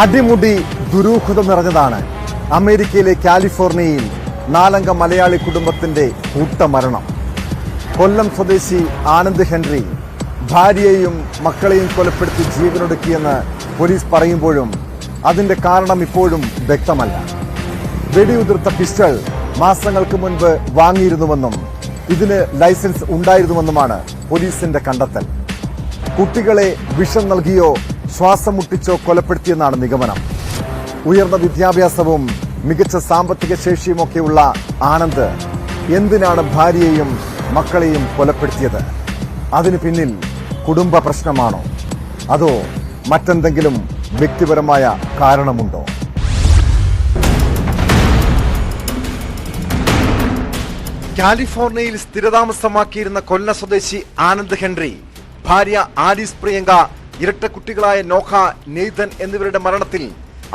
അടിമുടി ദുരൂഹത നിറഞ്ഞതാണ് അമേരിക്കയിലെ കാലിഫോർണിയയിൽ നാലംഗ മലയാളി കുടുംബത്തിന്റെ കൂട്ടമരണം. കൊല്ലം സ്വദേശി ആനന്ദ് ഹെൻറി ഭാര്യയെയും മക്കളെയും കൊലപ്പെടുത്തി ജീവനൊടുക്കിയെന്ന് പോലീസ് പറയുമ്പോഴും അതിന്റെ കാരണം ഇപ്പോഴും വ്യക്തമല്ല. വെടിയുതിർത്ത പിസ്റ്റൾ മാസങ്ങൾക്ക് മുൻപ് വാങ്ങിയിരുന്നുവെന്നും ഇതിന് ലൈസൻസ് ഉണ്ടായിരുന്നുവെന്നുമാണ് പോലീസിന്റെ കണ്ടെത്തൽ. കുട്ടികളെ വിഷം നൽകിയോ ശ്വാസം മുട്ടിച്ചോ കൊലപ്പെടുത്തിയെന്നാണ് നിഗമനം. ഉയർന്ന വിദ്യാഭ്യാസവും മികച്ച സാമ്പത്തിക ശേഷിയുമൊക്കെയുള്ള ആനന്ദ് എന്തിനാണ് ഭാര്യയെയും മക്കളെയും കൊലപ്പെടുത്തിയത്? അതിനു പിന്നിൽ കുടുംബ പ്രശ്നമാണോ? അതോ മറ്റെന്തെങ്കിലും വ്യക്തിപരമായ കാരണമുണ്ടോ? കാലിഫോർണിയയിൽ സ്ഥിരതാമസമാക്കിയിരുന്ന കൊല്ല സ്വദേശി ആനന്ദ് ഹെൻറി ഭാര്യ ആലീസ് പ്രിയങ്ക ഇരട്ട കുട്ടികളായ നോഹ നെയ്തൻ എന്നിവരുടെ മരണത്തിൽ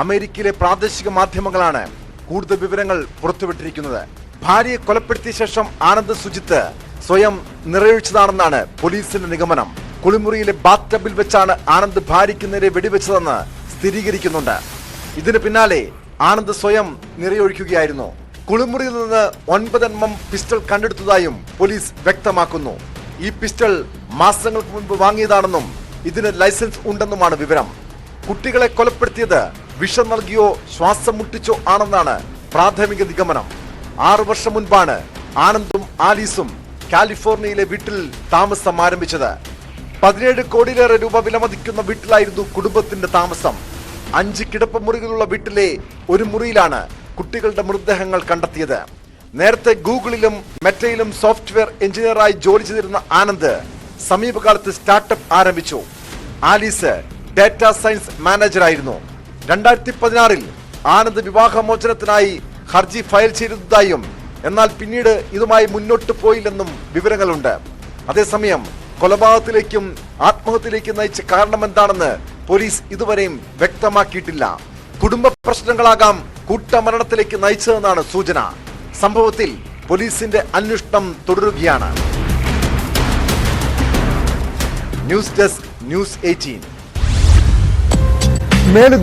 അമേരിക്കയിലെ പ്രാദേശിക മാധ്യമങ്ങളാണ് കൂടുതൽ വിവരങ്ങൾ പുറത്തുവിട്ടിരിക്കുന്നത്. ഭാര്യയെ കൊലപ്പെടുത്തിയ ശേഷം ആനന്ദ് സുജിത്ത് സ്വയം നിറയൊഴിച്ചതാണെന്നാണ് പോലീസിന്റെ നിഗമനം. കുളിമുറിയിലെ ബാത്ത് ടബിൽ വെച്ചാണ് ആനന്ദ് ഭാര്യയ്ക്ക് നേരെ വെടിവെച്ചതെന്ന് സ്ഥിരീകരിക്കുന്നുണ്ട്. ഇതിന് പിന്നാലെ ആനന്ദ് സ്വയം നിറയൊഴിക്കുകയായിരുന്നു. കുളിമുറിയിൽ നിന്ന് ഒൻപത് എം എം പിസ്റ്റൾ കണ്ടെടുത്തതായും പോലീസ് വ്യക്തമാക്കുന്നു. ഈ പിസ്റ്റൾ മാസങ്ങൾക്ക് മുൻപ് വാങ്ങിയതാണെന്നും ഇതിന് ലൈസൻസ് ഉണ്ടെന്നുമാണ് വിവരം. കുട്ടികളെ കൊലപ്പെടുത്തിയത് വിഷം നൽകിയോ ശ്വാസം മുട്ടിച്ചോ ആണെന്നാണ് പ്രാഥമിക നിഗമനം. ആറു വർഷം മുൻപാണ് ആനന്ദും ആലീസും കാലിഫോർണിയയിലെ വീട്ടിൽ താമസം ആരംഭിച്ചത്. പതിനേഴ് കോടിയിലേറെ രൂപ വിലമതിക്കുന്ന വീട്ടിലായിരുന്നു കുടുംബത്തിന്റെ താമസം. അഞ്ച് കിടപ്പ് മുറികളുള്ള വീട്ടിലെ ഒരു മുറിയിലാണ് കുട്ടികളുടെ മൃതദേഹങ്ങൾ കണ്ടെത്തിയത്. നേരത്തെ ഗൂഗിളിലും മെറ്റയിലും സോഫ്റ്റ്വെയർ എഞ്ചിനീയറായി ജോലി ചെയ്തിരുന്ന ആനന്ദ് സമീപകാലത്ത് സ്റ്റാർട്ടപ്പ് ആരംഭിച്ചു. ആലീസ് ഡാറ്റ സയൻസ് മാനേജറായിരുന്നു രണ്ടായിരത്തി പതിനാറിൽ ആനന്ദ് വിവാഹമോചനത്തിനായി ഹർജി ഫയൽ ചെയ്തതായും എന്നാൽ പിന്നീട് ഇതുമായി മുന്നോട്ട് പോയില്ലെന്നും വിവരങ്ങളുണ്ട്. അതേസമയം കൊലപാതകത്തിലേക്കും ആത്മഹത്യയിലേക്കും നയിച്ച കാരണമെന്താണെന്ന് പോലീസ് ഇതുവരെയും വ്യക്തമാക്കിയിട്ടില്ല. കുടുംബ പ്രശ്നങ്ങളാകാം കൂട്ടമരണത്തിലേക്ക് നയിച്ചതെന്നാണ് സൂചന. സംഭവത്തിൽ പോലീസിന്റെ അന്വേഷണം തുടരുകയാണ്. News desk news eighteen മേലുദ്യോഗ